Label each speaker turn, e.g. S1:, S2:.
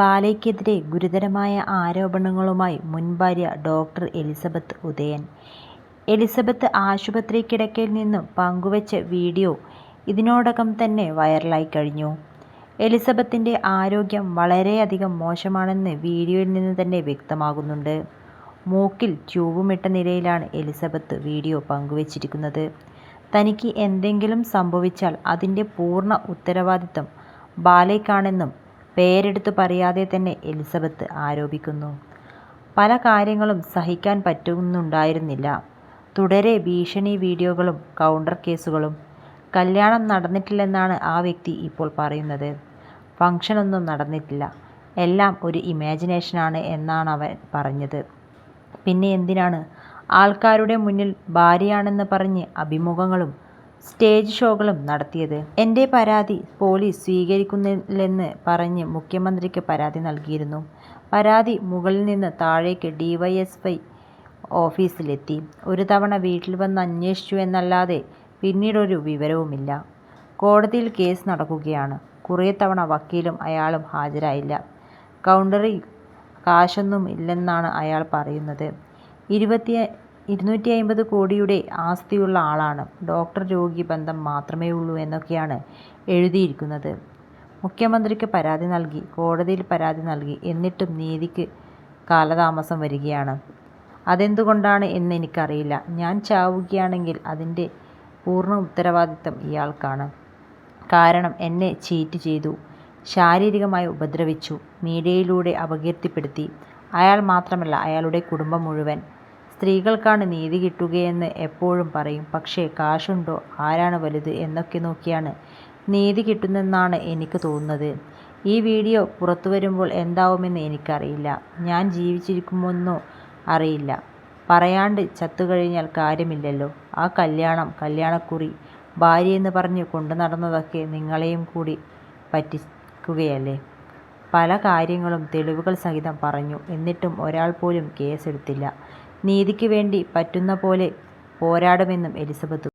S1: ബാലയ്ക്കെതിരെ ഗുരുതരമായ ആരോപണങ്ങളുമായി മുൻ ഭാര്യ ഡോക്ടർ എലിസബത്ത് ഉദയൻ. എലിസബത്ത് ആശുപത്രി കിടക്കയിൽ നിന്നും പങ്കുവച്ച വീഡിയോ ഇതിനോടകം തന്നെ വൈറലായി കഴിഞ്ഞു എലിസബത്തിന്റെ ആരോഗ്യം വളരെയധികം മോശമാണെന്ന് വീഡിയോയിൽ നിന്ന് തന്നെ വ്യക്തമാകുന്നുണ്ട്. മൂക്കിൽ ട്യൂബുമിട്ട നിലയിലാണ് എലിസബത്ത് വീഡിയോ പങ്കുവച്ചിരിക്കുന്നത്. തനിക്ക് എന്തെങ്കിലും സംഭവിച്ചാൽ അതിന്റെ പൂർണ ഉത്തരവാദിത്തം ബാലയ്ക്കാണെന്നും പേരെടുത്തു പറയാതെ തന്നെ എലിസബത്ത് ആരോപിക്കുന്നു. പല കാര്യങ്ങളും സഹിക്കാൻ പറ്റുന്നുണ്ടായിരുന്നില്ല. തുടരെ ഭീഷണി വീഡിയോകളും കൗണ്ടർ കേസുകളും. കല്യാണം നടന്നിട്ടില്ലെന്നാണ് ആ വ്യക്തി ഇപ്പോൾ പറയുന്നത്. ഫംഗ്ഷനൊന്നും നടന്നിട്ടില്ല. എല്ലാം ഒരു ഇമാജിനേഷനാണ് അവൻ പറഞ്ഞത്. പിന്നെ എന്തിനാണ് ആൾക്കാരുടെ മുന്നിൽ ഭാര്യയാണെന്ന് പറഞ്ഞ് അഭിമുഖങ്ങളും സ്റ്റേജ് ഷോകളും നടത്തിയത്. എന്റെ പരാതി പോലീസ് സ്വീകരിക്കുന്നില്ലെന്ന് പറഞ്ഞ് മുഖ്യമന്ത്രിക്ക് പരാതി നൽകിയിരുന്നു. പരാതി മുകളിൽ നിന്ന് താഴേക്ക് ഡിവൈഎസ്പി ഓഫീസിലെത്തി. ഒരു തവണ വീട്ടിൽ വന്ന് അന്വേഷിച്ചു എന്നല്ലാതെ പിന്നീടൊരു വിവരവുമില്ല. കോടതിയിൽ കേസ് നടക്കുകയാണ്. കുറേ തവണ വക്കീലും അയാളും ഹാജരായില്ല. കൗണ്ടറിൽ കാശൊന്നും ഇല്ലെന്നാണ് അയാൾ പറയുന്നത്. ഇരുന്നൂറ്റിയമ്പത് കോടിയുടെ ആസ്തിയുള്ള ആളാണ്. ഡോക്ടർ രോഗി ബന്ധം മാത്രമേ ഉള്ളൂ എന്നൊക്കെയാണ് എഴുതിയിരിക്കുന്നത്. മുഖ്യമന്ത്രിക്ക് പരാതി നൽകി. കോടതിയിൽ പരാതി നൽകി. എന്നിട്ടും നീതിക്ക് കാലതാമസം വരികയാണ്. അതെന്തുകൊണ്ടാണ് എന്ന് എനിക്കറിയില്ല. ഞാൻ ചാവുകയാണെങ്കിൽ അതിന്റെ പൂർണ ഉത്തരവാദിത്തം ഇയാൾക്കാണ്. കാരണം എന്നെ ചീറ്റ് ചെയ്തു. ശാരീരികമായി ഉപദ്രവിച്ചു. മീഡിയയിലൂടെ അപകീർത്തിപ്പെടുത്തി. അയാൾ മാത്രമല്ല അയാളുടെ കുടുംബം മുഴുവൻ. സ്ത്രീകൾക്കാണ് നീതി കിട്ടുകയെന്ന് എപ്പോഴും പറയും. പക്ഷേ കാശുണ്ടോ ആരാണ് വലുത് എന്നൊക്കെ നോക്കിയാണ് നീതി കിട്ടുന്നെന്നാണ് എനിക്ക് തോന്നുന്നത്. ഈ വീഡിയോ പുറത്തു വരുമ്പോൾ എന്താവുമെന്ന് എനിക്കറിയില്ല. ഞാൻ ജീവിച്ചിരിക്കുമെന്നോ അറിയില്ല. പറയാണ്ട് ചത്തുകഴിഞ്ഞാൽ കാര്യമില്ലല്ലോ. ആ കല്യാണം കല്യാണക്കുറി ഭാര്യയെന്ന് പറഞ്ഞ് കൊണ്ടുനടന്നതൊക്കെ നിങ്ങളെയും കൂടി പറ്റിക്കുകയല്ലേ. പല കാര്യങ്ങളും തെളിവുകൾ സഹിതം പറഞ്ഞു. എന്നിട്ടും ഒരാൾ പോലും കേസെടുത്തില്ല. നീതിക്ക് വേണ്ടി പറ്റുന്ന പോലെ പോരാടുമെന്നും എലിസബത്ത്